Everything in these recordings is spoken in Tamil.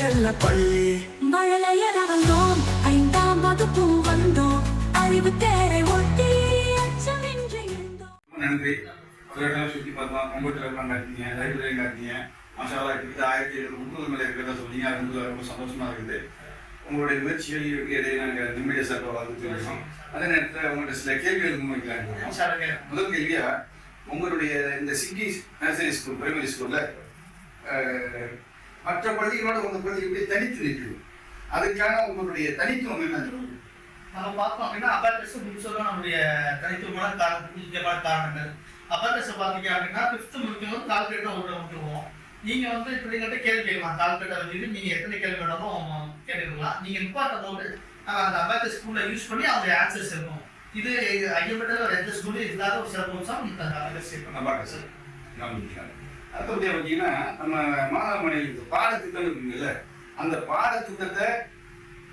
செல்ல பள்ளி. மழலையரவந்தோம் ஐந்தாம் வகுப்பு வந்தோம். அறிவு தேரை ஒட்டி அச்சமின்றி நன்றி. ஒரு சுற்றி பார்த்தோம் கம்ப்யூட்டர் காட்டிங்க லைப்ரரி காட்டிங்க மசாலா இருக்குது ஆயிரத்தி எழுநூறு முந்நூறு மேலே இருக்கிறதா சொன்னீங்க அது வந்து ரொம்ப சந்தோஷமா இருக்குது. உங்களுடைய முயற்சிகள் இடையே நாங்கள் நிம்மதியை சார்பாக வாழ்த்துக்கிறோம் அதே நேரத்தில் உங்கள்கிட்ட சில கேள்விகள் முன்வைக்கலாம் முதல் கேள்வியா உங்களுடைய இந்த சிட்டி நர்சரி ஸ்கூல் பிரைமரி ஸ்கூல்ல மற்ற பள்ளிகளோட உங்க பள்ளி எப்படி தனித்து நிற்குது. அதுக்கான உங்களுடைய தனித்துவம் என்ன? நம்ம பார்த்தோம் அப்படின்னா அபாக்கஸ் முடிச்சதும் நம்முடைய தனித்துவமான காரணம் முக்கியமான காரணங்கள். அபாக்கஸ் பார்த்தீங்க அப்படின்னா ஃபிஃப்த் முடிக்கும் கால்குலேட்டர் ஒரு முடிச்சிருவோம் நீங்க வந்து பிள்ளைங்கள்ட்ட கேள்வி கேட்கலாம். கால்குலேட்டர் வச்சுட்டு நீங்க எத்தனை கேள்வி வேணாலும் கேட்டுக்கலாம். நீங்க இம்பார்ட்டன் போது அந்த அபாக்கஸ் ஸ்கூல்ல யூஸ் பண்ணி அவங்க ஆன்சர்ஸ் இருக்கும் இது ஐயப்பட்ட ஒரு எந்த ஸ்கூல்லையும் இல்லாத ஒரு இருக்கும் நம்பாங்க சார் கவனிக்கிறாங்க அடுத்தபடியாக பார்த்தீங்கன்னா நம்ம மாணவமனையில் பாடத்திட்டம் இருக்குங்கல்ல அந்த பாடத்திட்டத்தை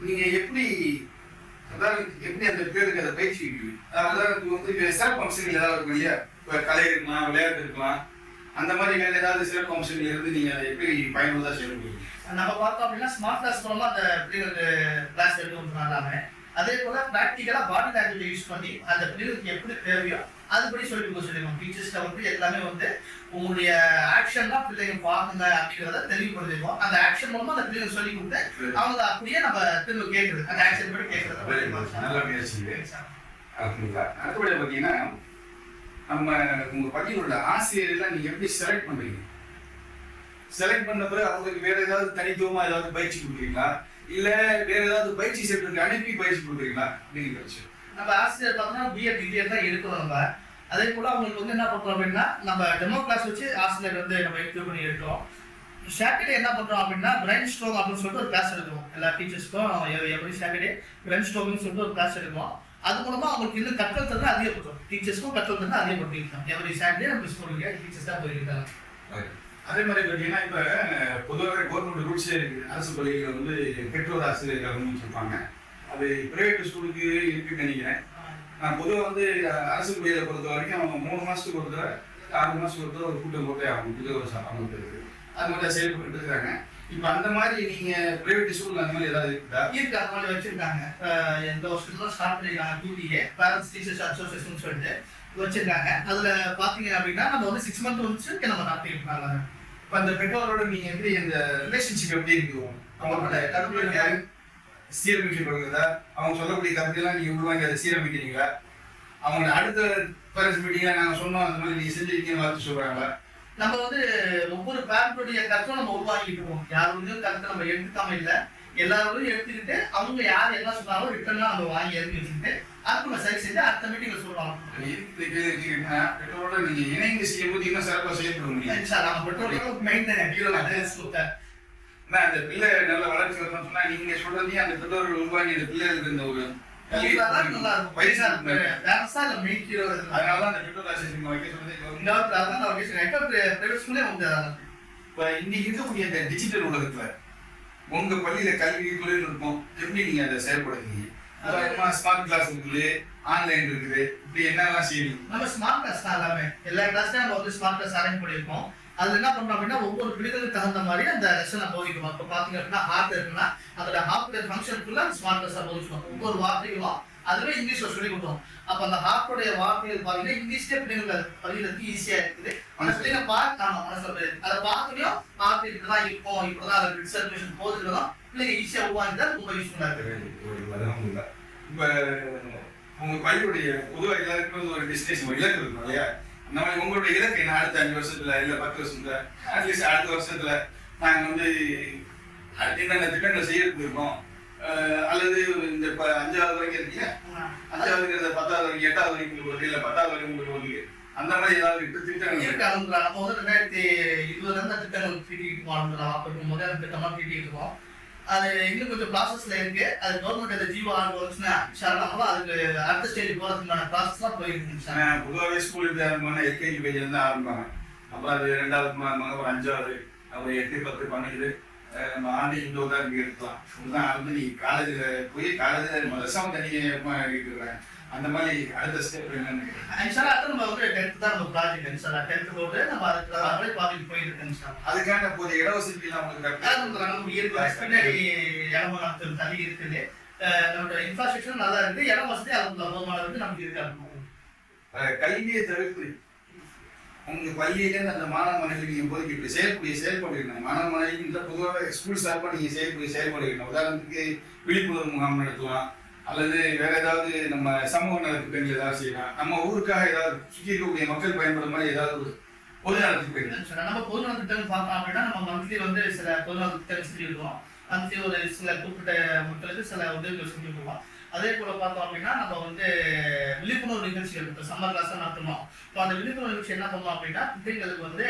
நீங்கள் எப்படி அதாவது எப்படி அந்த பேருக்கு அதை பயிற்சி அதாவது வந்து சிறப்பு அம்சங்கள் ஏதாவது இருக்கும் இல்லையா? இப்போ கலை இருக்கலாம் விளையாட்டு இருக்கலாம். அந்த மாதிரி வேறு ஏதாவது சிறப்பு அம்சங்கள் இருந்து நீங்கள் அதை எப்படி பயனுள்ளதாக செய்ய முடியும்? நம்ம பார்த்தோம் அப்படின்னா ஸ்மார்ட் கிளாஸ் மூலமாக அந்த பிள்ளைங்களுக்கு கிளாஸ் எடுத்து கொடுத்துருந்தாங்க அதே போல் ப்ராக்டிக்கலாக பாடி லாங்குவேஜ் யூஸ் பண்ணி அந்த பிள்ளைகளுக்கு எப்படி தேவையோ அதுபடி சொல்லி கொடுக்க சொல்லிடுவோம் டீச்சர்ஸ்ட வந்து எல்லாமே வந்து உங்களுடைய ஆக்ஷன் தான் பிள்ளைங்க பாருங்க அப்படிங்கிறத தெளிவுபடுத்திடுவோம் அந்த ஆக்ஷன் மூலமா அந்த பிள்ளைங்க சொல்லி கொடுத்து அவங்க அப்படியே நம்ம திரும்ப கேட்கறது அந்த ஆக்ஷன் படி கேட்கறது நல்ல முயற்சி அப்படிங்களா அடுத்தபடியாக பார்த்தீங்கன்னா நம்ம உங்க பள்ளியில் உள்ள ஆசிரியர்லாம் நீங்க எப்படி செலக்ட் பண்றீங்க? செலக்ட் பண்ண பிறகு அவங்களுக்கு வேற ஏதாவது தனித்துவமா ஏதாவது பயிற்சி கொடுக்குறீங்களா? இல்ல வேற ஏதாவது பயிற்சி சென்டருக்கு அனுப்பி பயிற்சி கொடுக்குறீங்களா? அப்படிங்கிற விஷயம். நம்ம ஆசிரியர் பார்த்தோம்னா பிஎட் டிகிரி தான் எடுக்கிறோம் நம்ம. அதே போல் அவங்களுக்கு வந்து என்ன பண்ணுறோம் அப்படின்னா நம்ம டெமோ கிளாஸ் வச்சு ஆசிரியர் வந்து நம்ம எடுத்து பண்ணி எடுக்கிறோம். சாட்டர்டே என்ன பண்ணுறோம் அப்படின்னா பிரைன் ஸ்ட்ரோம் அப்படின்னு சொல்லிட்டு ஒரு கிளாஸ் எடுக்கும் எல்லா டீச்சர்ஸ்க்கும் எப்படி சாட்டர்டே பிரைன் ஸ்ட்ரோம்னு சொல்லிட்டு ஒரு கிளாஸ் எடுக்கும் அது மூலமாக அவங்களுக்கு இன்னும் கற்றல் தந்து அதிகப்படுத்தும். டீச்சர்ஸ்க்கும் கற்றல் தந்து அதிகப்படுத்திருக்கோம் எவ்ரி சாட்டர்டே நம்ம ஸ்கூலுக்கு டீச்சர்ஸ் தான் போயிருக்காங்க. அதே மாதிரி பார்த்தீங்கன்னா இப்போ பொதுவாக கவர்மெண்ட் ரூல்ஸே அரசு பள்ளிகள் வந்து பெற்றோர் ஆசிரியர்கள் சொல்லுவாங்க அது பிரைவேட் ஸ்கூலுக்கு இருக்குன்னு நினைக்கிறேன். நான் பொதுவாக வந்து அரசு பள்ளியை பொறுத்த வரைக்கும் அவங்க மூணு மாசத்துக்கு ஒரு தடவை ஆறு மாசத்துக்கு ஒரு தடவை ஒரு கூட்டம் போட்டே ஆகும் புது அவங்களுக்கு இருக்கு. அது மாதிரி செயல்பட்டு இருக்காங்க. இப்போ அந்த மாதிரி நீங்க பிரைவேட் ஸ்கூல்ல அந்த மாதிரி ஏதாவது இருக்குதா இருக்கு அது மாதிரி வச்சிருக்காங்க. இந்த வருஷத்துல ஸ்டார்ட் பண்ணிருக்காங்க டியூட்டியே பேரண்ட்ஸ் டீச்சர்ஸ் அசோசியேஷன் சொல்லிட்டு வச்சிருக்காங்க. அதுல பாத்தீங்க அப்படின்னா நம்ம வந்து சிக்ஸ் மந்த் வந்து நம்ம நடத்திருக்காங்க இப்போ அந்த பெற்றோரோட நீங்க எப்படி இந்த ரிலேஷன்ஷிப் எப்படி இருக்கு? அவங்களோட கருத்துல சீரமைக்கப்படுகிறதா அவங்க சொல்லக்கூடிய கருத்தையெல்லாம் நீங்க உருவாங்கி அதை சீரமைக்கிறீங்களா? அவங்களோட அடுத்த பேரண்ட்ஸ் மீட்டிங்ல நாங்க சொன்னோம் அந்த மாதிரி நீங்க செஞ்சிருக்கீங்கன்னு பார்த்து சொல்றாங்களா? நம்ம வந்து ஒவ்வொரு பேரண்ட்டுடைய கருத்தும் நம்ம உருவாக்கிட்டு இருக்கோம். யாருடைய கருத்தை நம்ம எடுக்காம இல்ல. எல்லாரும் எடுத்துக்கிட்டு அவங்க யார் என்ன சொன்னாலும் ரிட்டர்னா நம்ம வாங்கி எழுதி வச்சுக்கிட்டு அதுக்கு நம்ம சரி செஞ்சு அடுத்த மீட்டிங்ல கேட்டீங்கன்னா, பெற்றோரோட நீங்க இணைந்து செய்யும்போது இன்னும் சிறப்பாக முடியும் சார் நம்ம பெற்றோர்களுக்கு மெயின் தான். ஆனா, அந்த பிள்ளை நல்ல வளர்ச்சி வரணும்னு சொன்னா நீங்க சொல்றதையும் அந்த பெற்றோர்கள் உருவாக்கி அந்த பிள்ளைகளுக்கு இந்த ஒரு இருக்கும். இன்னைக்கு இருக்கக்கூடிய இந்த டிஜிட்டல் உலகத்துல உங்க பள்ளியில கல்வி தொழில்நுட்பம் எப்படி நீங்க அதை செயல்படுறீங்க? ஸ்மார்ட் கிளாஸ் இருக்குது ஆன்லைன் இருக்குது. இப்படி என்னெல்லாம் செய்யறீங்க நம்ம ஸ்மார்ட் கிளாஸ் தான் எல்லாமே. எல்லா கிளாஸ்லயும் நம்ம வந்து ஸ்மார்ட் கிளாஸ் அரேஞ்ச் பண்ணியிருக்கோம். அதுல என்ன பண்றோம் அப்படின்னா ஒவ்வொரு பிள்ளைகளுக்கு தகுந்த மாதிரி அந்த லெசனை போதிக்கணும். இப்போ பாத்தீங்க அப்படின்னா ஹார்ட் இருக்குன்னா அதோட ஹார்ட் ஃபங்க்ஷன் ஃபுல்லா ஸ்மார்ட் லெஸ்ஸா போதிக்கணும். ஒவ்வொரு வார்த்தைகளும் அதுவே இங்கிலீஷ்ல சொல்லி கொடுத்தோம். அப்ப அந்த ஹார்ட்டுடைய வார்த்தைகள் பாத்தீங்கன்னா இங்கிலீஷ்லேயே பிள்ளைங்களை பதிலுக்கு ஈஸியா இருக்குது. மனசுல பிள்ளைங்க மனசுல அதை பார்க்கலையும் பார்த்து இப்படிதான் இருக்கும் இப்படிதான் அதை ரிசர்வேஷன் சர்க்குலேஷன் பிள்ளைங்க ஈஸியா உருவாக்கிட்டா ரொம்ப யூஸ்ஃபுல்லா இருக்கு இப்ப உங்க பையனுடைய பொதுவாக எல்லாருக்குமே ஒரு டெஸ்டினேஷன் இலக்கு இருக்கும் இல்லையா? அந்த மாதிரி உங்களுடைய இலக்கு என்ன அடுத்த அஞ்சு வருஷத்துல இல்ல பத்து வருஷத்துல அட்லீஸ்ட் அடுத்த வருஷத்துல நாங்க வந்து என்னென்ன திட்டங்கள் செய்யறதுக்கு இருக்கோம் அல்லது இந்த இப்ப அஞ்சாவது வரைக்கும் இருக்கீங்க அஞ்சாவதுங்கிறத பத்தாவது வரைக்கும் எட்டாவது வரைக்கும் உங்களுக்கு வருது இல்ல பத்தாவது வரைக்கும் உங்களுக்கு வருது அந்த மாதிரி ஏதாவது இப்ப திட்டங்கள் இருக்கு அதுங்களா நம்ம வந்து ரெண்டாயிரத்தி இருபதுல இருந்து திட்டங்கள் போனோம். அப்போ முதல் அந்த திட்டமா தீட்டிட்டு இருக்கோம். அது இன்னும் கொஞ்சம் ப்ராசஸ்ல இருக்கு. அது கவர்மெண்ட் அந்த ஜீவோ ஆண்டு வந்துச்சுன்னா ஷார்ட்டாக அதுக்கு அடுத்த ஸ்டேஜ் போறதுக்கான ப்ராசஸ் தான் போயிருக்கு பொதுவாகவே ஸ்கூல் இது ஆரம்பமான எல்கேஜி பேஜ் இருந்து ஆரம்பிப்பாங்க. அப்புறம் அது ரெண்டாவது மகன் ஒரு அஞ்சாவது அப்புறம் எட்டு பத்து பன்னெண்டு நம்ம ஆண்டு இந்த தான் இருக்கலாம் இதுதான் வந்து நீ காலேஜில் போய் காலேஜில் மதரசாவும் தனியாக இருக்கிறாங்க அந்த மாதிரி அடுத்த ஸ்டெப் என்னன்னு இன்ஷால்லா அடுத்து நம்ம வந்து டென்த் தான் நம்ம ப்ராஜெக்ட் இன்ஷால்லா டென்த் போட்டு நம்ம அதுக்கு மாதிரி ப்ராஜெக்ட் போயிட்டு இருக்கோம் இன்ஷால்லா அதுக்கான போது இட வசதிலாம் உங்களுக்கு நமக்கு இருக்கு பின்னாடி இடம் நமக்கு தள்ளி இருக்குது. நம்மளோட இன்ஃப்ராஸ்ட்ரக்சர் நல்லா இருக்கு. இடம் வசதி அது போதுமான இருக்கு. நமக்கு இருக்காது அஹ் கல்வியை தவிர்த்து உங்க பள்ளியிலேருந்து அந்த மாணவ மனைவி நீங்கள் இப்போதைக்கு இப்படி செயல்படிய செயல்பாடு இருக்கணும் மாணவ மாணவிகள் பொதுவாக ஸ்கூல் சார்பாக நீங்கள் செயல்படிய செயல்பாடு இருக்கணும் உதாரணத்துக்கு விழிப்புணர்வு முகாம் நடத்தலாம். அல்லது வேற ஏதாவது நம்ம சமூக நலத்துக்கு ஏதாவது செய்யலாம். நம்ம ஊருக்காக ஏதாவது சுற்றி இருக்கக்கூடிய மக்கள் பயன்படுற மாதிரி ஏதாவது ஒரு பொது நலத்துக்கு நம்ம பொது திட்டங்கள் பார்த்தோம் அப்படின்னா நம்ம மந்த்லி வந்து சில பொதுநல திட்டங்கள் செஞ்சுருக்கோம் மந்த்லி ஒரு சில குறிப்பிட்ட மக்களுக்கு சில உதவிகள் செஞ்சுருக்கோம் அதே போல பார்த்தோம் அப்படின்னா நம்ம வந்து விழிப்புணர்வு நிகழ்ச்சிகள் இப்போ சம்மர் கிளாஸ் நடத்தணும் இப்போ அந்த விழிப்புணர்வு நிகழ்ச்சி என்ன பண்ணோம் அப்படின்னா பிள்ளைங்களுக்கு வந்து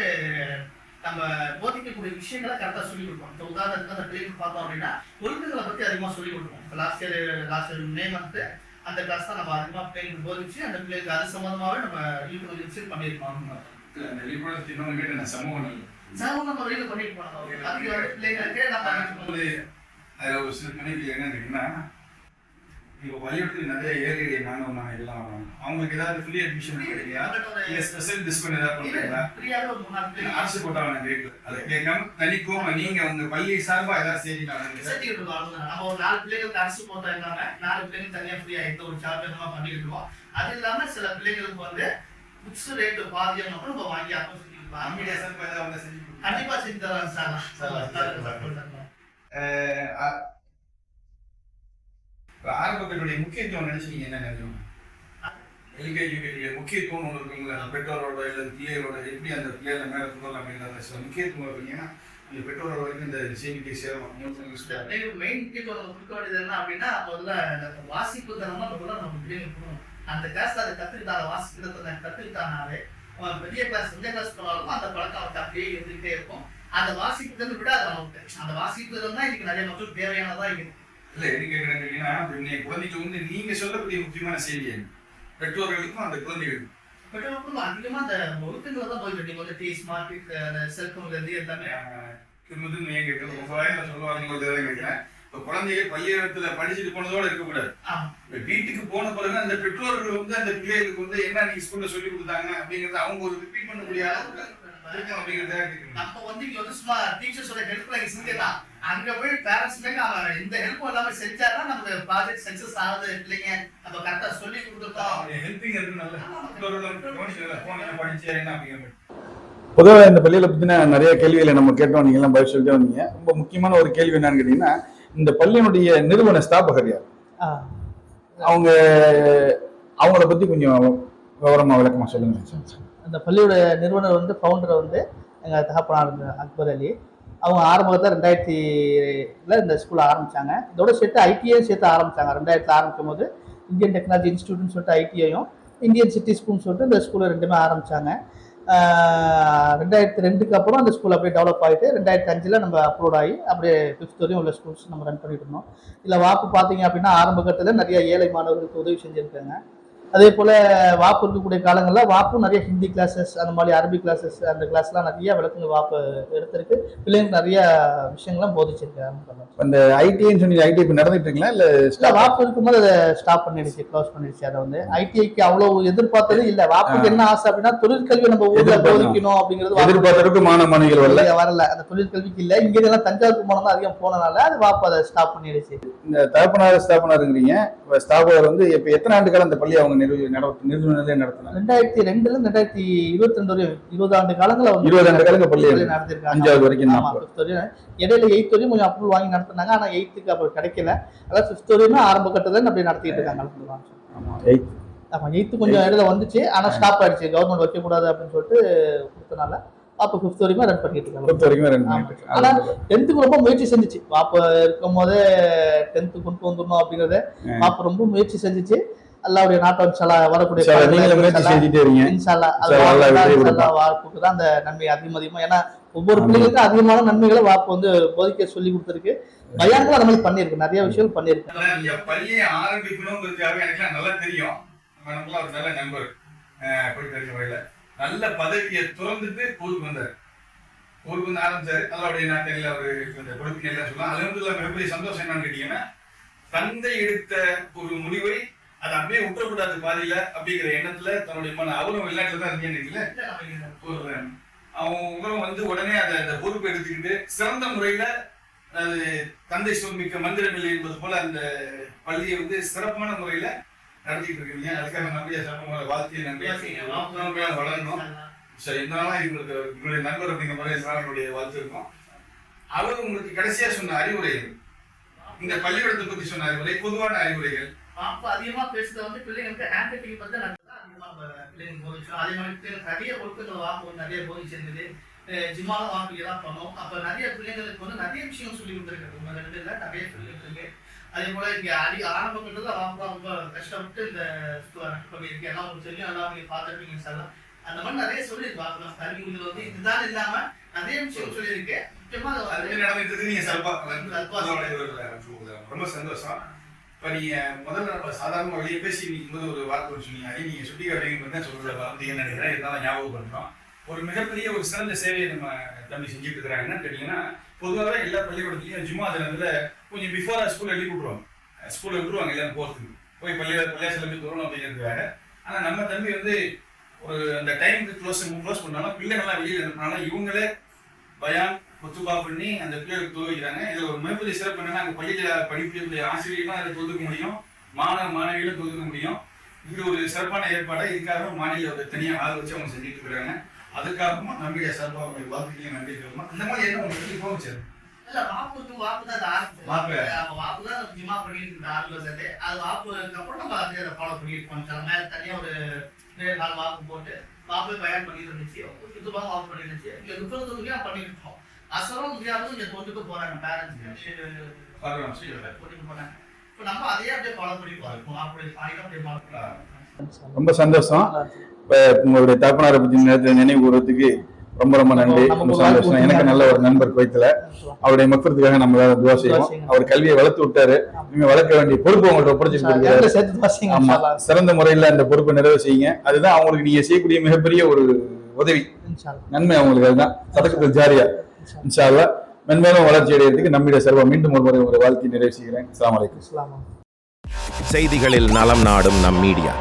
நம்ம போதிக்கக்கூடிய விஷயங்களை கரெக்டாக சொல்லிக் கொடுப்போம் இப்போ உதாரணத்துக்கு அந்த பிள்ளைங்களுக்கு பார்த்தோம் அப்படின்னா ஒழுங்குகளை பற்றி அதிகமாக சொல்லிக் கொடுப்போம் இப்போ last year last year May month அந்த கிளாஸ் தான் நம்ம அதிகமாக பிள்ளைங்களுக்கு போதிச்சு அந்த பிள்ளைங்களுக்கு அது சம்மந்தமாகவே நம்ம விழிப்புணர்வு நிகழ்ச்சி பண்ணியிருக்கோம் விழிப்புணர்வு இன்னொன்று கேட்டு நான் சமூக நலம் சாதாரண முறையில் பண்ணிட்டு போனோம். அதுக்கு வந்து பிள்ளைங்களுக்கு நம்ம ஒரு அதில் ஒரு சில என்ன இருக்குன்னா இப்போ பள்ளிக்கூடத்துக்கு நிறைய ஏழை மாணவ மாணவிகள்லாம் வராங்க அவங்களுக்கு ஏதாவது ஃப்ரீ அட்மிஷன் கிடைக்கலையா? இல்லை ஸ்பெஷல் டிஸ்கவுண்ட் ஏதாவது பண்ணுறீங்களா அரசு போட்டாங்க கேட்கல. அதை கேட்காம தனிக்கோமா நீங்க உங்க பள்ளி சார்பா ஏதாவது அவ்வளவுதான். நம்ம ஒரு நாலு பிள்ளைங்களுக்கு அரசு போட்டா இருந்தாங்க நாலு பிள்ளைங்க தனியா ஃப்ரீயா எந்த ஒரு சார்ஜ் நம்ம பண்ணிக்கிட்டு இருக்கோம் அது இல்லாம சில பிள்ளைங்களுக்கு வந்து புக்ஸ் ரேட்டு பாதியம் நம்ம வாங்கி அப்போ. கண்டிப்பா செஞ்சு தரேன் சார். இப்போ ஆரம்ப முக்கியத்துவம் நினைச்சீங்க என்ன நினைக்கணும் எல்கேஜி முக்கியத்துவம் ஒன்று இருக்குங்களா பெற்றோரோட இல்லை பிள்ளைகளோட எப்படி அந்த பிள்ளைகளை மேலே சொல்லலாம் அப்படின்ற சில முக்கியத்துவம் இருக்கீங்கன்னா அந்த பெற்றோரோட வரைக்கும் இந்த செய்திக்கு சேரும் மெயின் முக்கியத்துவம் கொடுக்க வேண்டியது என்ன அப்படின்னா முதல்ல வாசிப்பு தனமாக முதல்ல நம்ம பிள்ளைங்க அந்த கிளாஸ் அதை கத்துக்கிட்டாங்க வாசிக்கிறத கத்துக்கிட்டானாவே அவன் பெரிய கிளாஸ் எந்த கிளாஸ் போனாலும் அந்த பழக்கம் அவருக்கு அப்படியே இருந்துகிட்டே இருக்கும். அந்த வாசிப்புதல் விட அதை அந்த வாசிப்புதல் தான் இன்னைக்கு நிறைய மக்களுக்கு தேவையானதாக இருக்கு இல்ல என்ன கேட்கறேன்னு இப்ப இன்னைக்கு குழந்தைக்கு வந்து நீங்க சொல்லக்கூடிய முக்கியமான செய்தி? பெற்றோர்களுக்கும் அந்த குழந்தைகளுக்கும். பெற்றோர்களுக்கும் அதிகமா அந்த ஒழுக்கங்களை தான் போயிட்டு நீங்க வந்து டீ ஸ்மார்ட் அந்த செல்போன்ல இருந்து எல்லாமே. திரும்பது நீங்க கேட்கறது உங்க வாயில சொல்லுவாங்க கேட்கிறேன். இப்ப குழந்தைகள் பள்ளியிடத்துல படிச்சுட்டு போனதோட இருக்கக்கூடாது. வீட்டுக்கு போன பிறகு அந்த பெற்றோர்கள் வந்து அந்த பிள்ளைகளுக்கு வந்து என்ன நீங்க ஸ்கூல்ல சொல்லி கொடுத்தாங்க அப்படிங்கறத அவங்க ஒரு ரிப்பீட் அப்படிங்கறத கேட்கிறேன் நம்ம வந்து இங்க வந்து சும்மா டீச்சர்ஸோட ஹெல்ப்ல இங்க செஞ்சலாம் அங்க போய் பேரண்ட்ஸ்மே அவன் இந்த ஹெல்ப் எல்லாமே செஞ்சாதான் நமக்கு ப்ராஜெக்ட் சக்சஸ் ஆகுது பிள்ளைங்க. நம்ம கரெக்டா சொல்லி கொடுத்துருக்கோம். ஹெல்பிங் இருக்கு நல்ல அப்படிங்கிற பொதுவாக இந்த பள்ளியில பத்தின நிறைய கேள்விகளை நம்ம கேட்டோம். நீங்க எல்லாம் பதில் சொல்லிட்டே வந்தீங்க. ரொம்ப முக்கியமான ஒரு கேள்வி என்னன்னு கேட்டீங்கன்னா இந்த பள்ளியினுடைய நிறுவன ஸ்தாபகர் யார்? அவங்க அவங்கள பத்தி கொஞ்சம் விவரமா விளக்கமா சொல்லுங்க. சார் அந்த பள்ளியோட நிறுவனர் வந்து ஃபவுண்டர் வந்து எங்கள் தகப்பனார் அக்பர் அலி. அவங்க ஆரம்பத்தில் ரெண்டாயிரத்தில இந்த ஸ்கூல் ஆரம்பித்தாங்க இதோட சேர்த்து ஐடிஐயும் சேர்த்து ஆரம்பித்தாங்க ரெண்டாயிரத்தில் ஆரம்பிக்கும் போது இந்தியன் டெக்னாலஜி இன்ஸ்டியூட்னு சொல்லிட்டு ஐடிஐயும் இந்தியன் சிட்டி ஸ்கூல்னு சொல்லிட்டு இந்த ஸ்கூலில் ரெண்டுமே ஆரம்பிச்சாங்க. ரெண்டாயிரத்தி ரெண்டுக்கு அப்புறம் அந்த ஸ்கூல் அப்படியே டெவலப் ஆகிட்டு ரெண்டாயிரத்தி அஞ்சில் நம்ம அப்லோட் ஆகி அப்படியே ஃபிஃப்த் வரையும் உள்ள ஸ்கூல்ஸ் நம்ம ரன் பண்ணிட்டு இருந்தோம். இதில் வாக்கு பார்த்தீங்க அப்படின்னா ஆரம்ப கட்டத்தில் நிறைய ஏழை மாணவர்களுக்கு உதவி செஞ்சுருக்காங்க. அதே போல் வாப்பு இருக்கக்கூடிய காலங்களில் வாப்பும் நிறைய ஹிந்தி கிளாஸஸ் அந்த மாதிரி அரபி கிளாஸஸ் அந்த கிளாஸ்லாம் நிறைய விளக்குங்க வாப்பு எடுத்திருக்கு. பிள்ளைங்களுக்கு நிறைய விஷயங்கள்லாம் போதிச்சிருக்காங்க அந்த ஐடின்னு சொன்னீங்க ஐடி இப்ப நடந்துட்டு இருக்கீங்களா இல்ல இல்லை வாப்பு இருக்கும்போது அதை ஸ்டாப் பண்ணிடுச்சு க்ளோஸ் பண்ணிடுச்சு அதை வந்து. ஐடிஐக்கு அவ்வளோ எதிர்பார்த்தது இல்லை. வாப்புக்கு என்ன ஆசை அப்படின்னா தொழிற்கல்வி நம்ம ஊரில். போதிக்கணும் அப்படிங்கிறது வாப்பு. எதிர்பார்த்தருக்கு மாணவ மாணவிகள் வரல. இல்ல, வரல. அந்த தொழிற்கல்விக்கு இல்ல. இங்க எல்லாம் தஞ்சாவூர் போனோம் அதிகம் போனனால அது வாப்பு அதை ஸ்டாப் பண்ணிடுச்சு. இந்த தகப்பனார் ஸ்தாபனாருங்கிறீங்க. ஸ்தாபகர் வந்து இப்ப எத்தனை ஆண்டு காலம் இந்த பள்ளி அவங்க நிறுவ ரெண்டாயிரத்தி ரெண்டுல ரெண்டாயிரத்தி இருபத்தி ரெண்டு வரையும் இருபது ஆண்டு காலங்கள் இருபது ஆண்டு காலங்க பள்ளி பள்ளி நடத்திருக்காங்க அஞ்சாவது வரைக்கும் ஆமா தான் ஃபிஃப்த் வரையும். இடையில எயித் வரையும் கொஞ்சம் அப்ரூவல் வாங்கி நடத்தினாங்க. ஆனா எயித்துக்கு அப்புறம் கிடைக்கல. அதாவது ஃபிஃப்த் வரையும் ஆரம்ப கட்டத்துல அப்படி நடத்திட்டு இருக்காங்க. ஆமா எயித்து கொஞ்சம் இடையில வந்துச்சு. ஆனா ஸ்டாப் ஆயிடுச்சு. கவர்மெண்ட் வைக்கக்கூடாது அப்படின்னு சொல்லிட்டு கொடுத்தனால அப்போ ஃபிஃப்த் வரைக்கும் ரன் பண்ணிட்டு இருக்காங்க. வரைக்கும். பண்ணிட்டு இருக்காங்க. டென்த்துக்கு ரொம்ப முயற்சி செஞ்சுச்சு. பாப்பா இருக்கும் போதே டென்த்து கொண்டு வந்துடணும் அப்படிங்கறத. பாப்பா ரொம்ப முயற்சி செஞ்சுச்சு. அல்லாவுடைய நாட்டம் இன்ஷால்லா வரக்கூடிய கொடுப்பான். வார்ப்புக்கு தான் அந்த நன்மை அதிகம் அதிகமா ஏன்னா ஒவ்வொரு. பிள்ளைகளுக்கும் அதிகமான நன்மைகளை வாப்பு வந்து போதிக்க சொல்லி கொடுத்துருக்கு. பயான்களும் அந்த மாதிரி பண்ணியிருக்கு நிறைய விஷயம் பண்ணியிருக்கு. பள்ளியை ஆரம்பிக்கணுங்கிறதுக்காக எனக்கு நல்லா தெரியும். நமக்குலாம் ஒரு நல்ல நண்பர் அஹ் போய் தெரிஞ்ச வகையில நல்ல பதவியை துறந்துட்டு ஊருக்கு வந்தார். ஊருக்கு வந்து ஆரம்பிச்சாரு. அதோடைய நாட்டில் ஒரு இந்த பொறுப்பு எல்லாம் சொல்லலாம் அது வந்து மிகப்பெரிய சந்தோஷம் என்னன்னு கேட்டீங்கன்னா தந்தை எடுத்த ஒரு முடிவை அதை அப்படியே விட்டுறக்கூடாது பாதியில அப்படிங்கிற எண்ணத்துல தன்னுடைய மன அவரும் வெளிநாட்டுல தான் இருக்கீங்கன்னு ஒரு அவங்களும் வந்து உடனே அதை அந்த பொறுப்பு எடுத்துக்கிட்டு சிறந்த முறையில அது தந்தை சொல்மிக்க மந்திரமில்லை என்பது போல அந்த பள்ளியை வந்து சிறப்பான முறையில நடத்திட்டு இருக்கீங்க. அதுக்காக நம்பியா சிறப்பான வாழ்க்கையை நம்பியா வளரணும். சரி இருந்தாலும் எங்களுக்கு உங்களுடைய நண்பர் அப்படிங்கிற முறை என்னுடைய வாழ்த்து இருக்கும். அவர் உங்களுக்கு கடைசியா சொன்ன அறிவுரைகள் இந்த பள்ளிக்கூடத்தை பத்தி சொன்ன அறிவுரை பொதுவான அறிவுரைகள் அப்ப அதிகமா பேசுறது வந்து பிள்ளைங்களுக்கு ஹேண்ட் ரைட்டிங் பத்தி நல்லா அதிகமா பிள்ளைங்க போதிச்சோம் அதே மாதிரி நிறைய ஒழுக்கங்கள் வாங்குவோம் நிறைய போதிச்சிருந்தது ஜிம்மால வாங்கி தான் பண்ணோம் அப்ப நிறைய பிள்ளைங்களுக்கு வந்து நிறைய விஷயம் சொல்லி கொடுத்துருக்கு உங்க ரெண்டு இல்ல நிறைய சொல்லி கொடுத்துருக்கு அதே போல இங்க அடி ஆரம்பத்துல அவங்க ரொம்ப கஷ்டப்பட்டு இந்த பண்ணியிருக்கு எல்லாம் உங்களுக்கு தெரியும் எல்லாம் நீங்க பார்த்துருப்பீங்க சார் அந்த மாதிரி நிறைய சொல்லியிருப்பாங்க கல்வி இதுல வந்து இதுதான் இல்லாம நிறைய விஷயம் சொல்லியிருக்கேன் முக்கியமா நடந்துட்டு நீங்க ரொம்ப சந்தோஷம் இப்போ நீங்கள் முதல்ல நம்ம சாதாரண வெளியே பேசி நிற்கும் போது ஒரு வார்த்தை சொன்னீங்க. அதை நீங்கள் சுட்டி காட்டுறீங்க தான் சொல்ற வார்த்தைன்னு நினைக்கிறேன்? இருந்தாலும் பண்ணுறோம் ஒரு மிகப்பெரிய ஒரு சிறந்த சேவையை நம்ம தம்பி செஞ்சுட்டு இருக்கிறாங்க கேட்டிங்கன்னா பொதுவாக எல்லா பள்ளிக்கூடத்துலையும் ஜும்மா தினத்துல கொஞ்சம் பிஃபோர் ஸ்கூலில் எழுதி விட்ருவாங்க ஸ்கூலில் விட்டுருவாங்க எல்லாரும் போகிறதுக்கு போய் பள்ளி பள்ளியாசல போய் தோறணும் அப்படிங்கிறதுக்காக ஆனால் நம்ம தம்பி வந்து ஒரு அந்த டைமுக்கு க்ளோஸ் க்ளோஸ் பண்ணாலும் பிள்ளைங்கள்லாம் வெளியில அனுப்பினாலும் இவங்களே பயான் குத்துபா பண்ணி அந்த பிள்ளைகளுக்கு துவக்கிறாங்க இதுல ஒரு மிகப்பெரிய சிறப்பு என்னன்னா அங்க பள்ளியில படிக்கக்கூடிய ஆசிரியர்களும் அதில் தொகுக்க முடியும் மாணவ மாணவிகளும் தொகுக்க முடியும் இது ஒரு சிறப்பான ஏற்பாடை இதுக்காக மாநில தனியாக ஆள் வச்சு அவங்க செஞ்சுட்டு இருக்கிறாங்க அதுக்காகவும் நம்பிக்கை சார்பாக அவங்களுக்கு வாழ்த்துக்களையும் நன்றி சொல்லணும் இந்த மாதிரி என்ன உங்களுக்கு போச்சு இல்ல வாப்புக்கு வாப்பு தான் அது. வாப்பு. வாப்பு தான் ஜிம்மா பண்ணிட்டு இருந்த ஆரம்பிச்சது சேர்ந்து. அது வாப்புக்கு அப்புறம் நம்ம அதே அதை follow பண்ணிட்டு இருக்கோம். சில நேரம் தனியா ஒரு நாள் வாப்பு போட்டு வாப்பு பயன் பண்ணிட்டு இருந்துச்சு. சுத்தமா வாப்பு பண்ணிட்டு இருந்துச்சு. இங்க முப்பது பண்ணிட்டு இருக்கோம். அசலும் முடியாதும் இங்க கொண்டுட்டு. இப்ப நம்ம அப்படியே பண்ணி பார்ப்போம். அப்படி அப்படியே follow பண்ணி பார்ப்போம். ரொம்ப சந்தோஷம். இப்ப உங்களுடைய தகப்பனாரை பத்தி நேரத்தில் நினைவு கூறதுக்கு ரொம்ப ரொம்ப நன்றி. ரொம்ப சந்தோஷம். எனக்கு நல்ல ஒரு நண்பர் குவைத்துல. அவருடைய மக்களுக்காக நம்ம துவா செய்வோம். அவர் கல்வியை வளர்த்து விட்டாரு. இனிமே வளர்க்க வேண்டிய பொறுப்பு உங்கள்ட்ட ஒப்படைச்சிட்டு ஆமா. இன்ஷா அல்லாஹ். சிறந்த முறையில அந்த பொறுப்பை நிறைவு செய்யுங்க. அதுதான் அவங்களுக்கு நீங்க செய்யக்கூடிய மிகப்பெரிய ஒரு உதவி. இன்ஷா அல்லாஹ். நன்மை அவங்களுக்கு அதுதான். சதக்கத்தில் ஜாரியா. இன்ஷா இன்ஷா அல்லாஹ் மென்மேலும் வளர்ச்சி அடைகிறதுக்கு நம்முடைய செல்வம் மீண்டும் ஒரு முறை உங்களை வாழ்க்கை நிறைவு செய்கிறேன். இஸ்லாமா செய்திகளில் நலம் நாடும் நம் மீடியா.